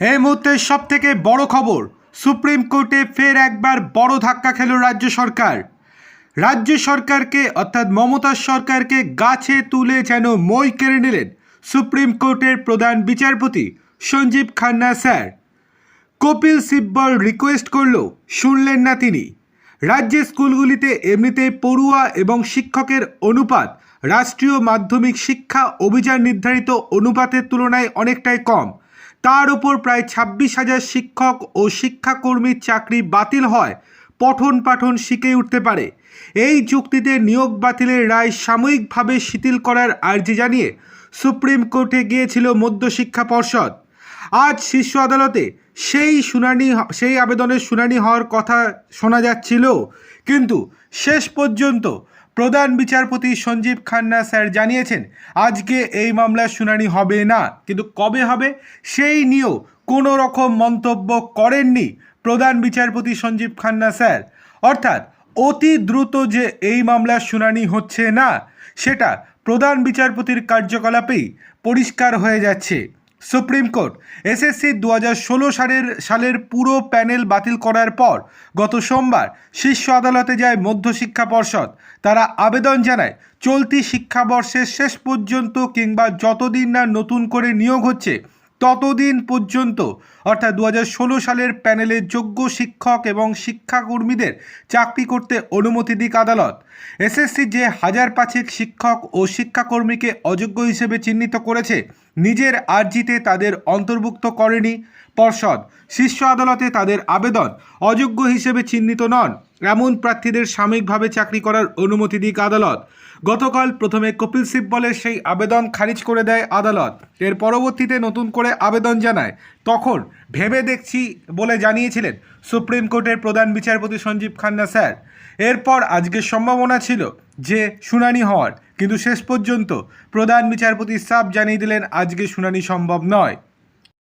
এই মুহূর্তে সব থেকে বড় খবর, সুপ্রিম কোর্টে ফের একবার বড় ধাক্কা খেল রাজ্য সরকার। রাজ্য সরকারকে, অর্থাৎ মমতা সরকারকে গাছে তুলে যেন মই কেড়ে নিলেন সুপ্রিম কোর্টের প্রধান বিচারপতি সঞ্জীব খান্না স্যার। কপিল সিব্বল রিকোয়েস্ট করল, শুনলেন না তিনি। রাজ্যের স্কুলগুলিতে এমনিতে পড়ুয়া এবং শিক্ষকের অনুপাত রাষ্ট্রীয় মাধ্যমিক শিক্ষা অভিযান নির্ধারিত অনুপাতের তুলনায় অনেকটাই কম। তার উপর প্রায় ছাব্বিশ হাজার শিক্ষক ও শিক্ষাকর্মীর চাকরি বাতিল হয়, পঠন পাঠন শিখে উঠতে পারে। এই যুক্তিতে নিয়োগ বাতিলের রায় সাময়িকভাবে শিথিল করার আর্জি জানিয়ে সুপ্রিম কোর্টে গিয়েছিল মধ্যশিক্ষা পর্ষদ। আজ শীর্ষ আদালতে সেই শুনানি, সেই আবেদনের শুনানি হওয়ার কথা শোনা যাচ্ছিল। কিন্তু শেষ পর্যন্ত প্রধান বিচারপতি সঞ্জীব খান্না স্যার জানিয়েছেন, আজকে এই মামলার শুনানি হবে না। কিন্তু কবে হবে, সেই নিয়েও কোনো রকম মন্তব্য করেননি প্রধান বিচারপতি সঞ্জীব খান্না স্যার। অর্থাৎ, অতি দ্রুত যে এই মামলার শুনানি হচ্ছে না, সেটা প্রধান বিচারপতির কার্যকলাপেই পরিষ্কার হয়ে যাচ্ছে। Supreme court. এসএসসি দু হাজার ষোলো সালের সালের পুরো প্যানেল বাতিল করার পর গত সোমবার শীর্ষ আদালতে যায় মধ্যশিক্ষা পর্ষদ। তারা আবেদন জানায়, চলতি শিক্ষাবর্ষের শেষ পর্যন্ত কিংবা যতদিন না নতুন করে নিয়োগ হচ্ছে, ততদিন পর্যন্ত, অর্থাৎ দু হাজার ষোলো সালের প্যানেলের যোগ্য শিক্ষক এবং শিক্ষাকর্মীদের চাকরি করতে অনুমতি দিক আদালত। এসএসসি যে হাজার পাঁচেক শিক্ষক ও শিক্ষাকর্মীকে অযোগ্য হিসেবে চিহ্নিত করেছে নিজের আর্জিতে তাদের অন্তর্ভুক্ত করেনি। পর্ষদ, শীর্ষ আদালতে তাদের আবেদন অযোগ্য হিসেবে চিহ্নিত নন। এমন প্রার্থীদের সাময়িকভাবে চাকরি করার অনুমতি দিক আদালত। গতকাল প্রথমে কপিল সিব্বলের সেই আবেদন খারিজ করে দেয় আদালত। এর পরবর্তীতে নতুন করে আবেদন জানায়। তখন ভেবে দেখছি বলে জানিয়েছিলেন সুপ্রিম কোর্টের প্রধান বিচারপতি সঞ্জীব খান্না স্যার। এরপর আজকের সম্ভাবনা ছিল। যে শুনানি হওয়ার। কিন্তু শেষ পর্যন্ত প্রধান বিচারপতি সাফ জানিয়ে দিলেন, আজকে শুনানি সম্ভব নয়।